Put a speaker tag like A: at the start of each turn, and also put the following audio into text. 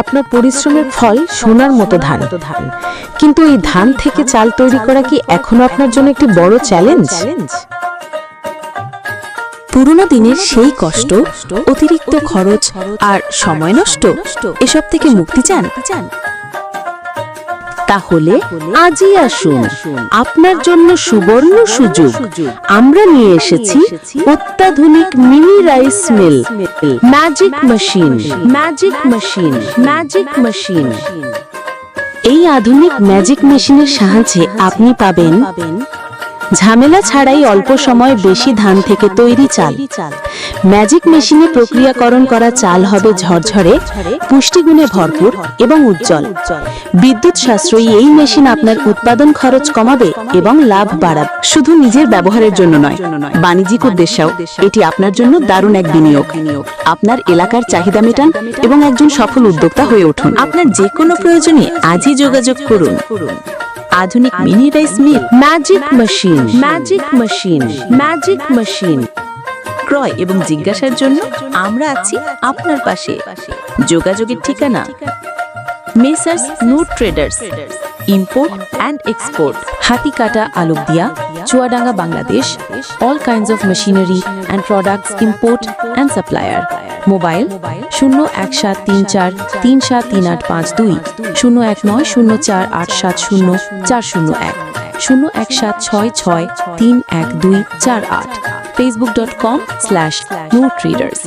A: আপনার পরিশ্রমের ফল সোনার মতো ধান। ধান কিন্তু এই ধান থেকে চাল তৈরি করা কি এখনও আপনার জন্য একটি বড় চ্যালেঞ্জ
B: পুরনো দিনের সেই কষ্ট, অতিরিক্ত খরচ আর সময় নষ্ট, এসব থেকে মুক্তি চান চান?
A: তাহলে আজই আসুন। আপনার জন্য সুবর্ণ সুযোগ। আমরা নিয়ে এসেছি অত্যাধুনিক mini rice mill. Magic machine magic machine magic machine এই আধুনিক ম্যাজিক মেশিনের সাহায্যে আপনি পাবেন ঝামেলা ছাড়াই অল্প সময় বেশি ধান থেকে তৈরি চাল। ম্যাজিক মেশিনে প্রক্রিয়াকরণ করা চাল হবে ঝরঝরে, পুষ্টিগুণে ভরপুর এবং উজ্জ্বল। বিদ্যুৎ সাশ্রয়ী এই মেশিন আপনার উৎপাদন খরচ কমাবে এবং লাভ বাড়াবে।
B: শুধু নিজের ব্যবহারের জন্য নয়, বাণিজ্যিক উদ্দেশ্যেও এটি আপনার জন্য দারুণ এক বিনিয়োগ। আপনার এলাকার চাহিদা মেটান এবং একজন সফল উদ্যোক্তা হয়ে উঠুন। আপনার যে কোনো প্রয়োজনে আজই যোগাযোগ করুন। আধুনিক mini rice mill.
A: Magic machine. Magic machine. Magic machine.
B: ক্রয় এবং জিজ্ঞাসার জন্য আমরা আছি আপনার পাশে। যোগাযোগের ঠিকানা messrs নুট traders, import and export, Hatikata, Alokdia, Chuadanga, Bangladesh, all kinds of machinery and products import and supplier. Mobile শূন্য এক সাত তিন চার তিন সাত তিন আট পাঁচ দুই, শূন্য এক নয় শূন্য চার আট সাত শূন্য চার শূন্য এক শূন্য এক সাত ছয় ছয় তিন এক দুই চার আট। Com slash no traders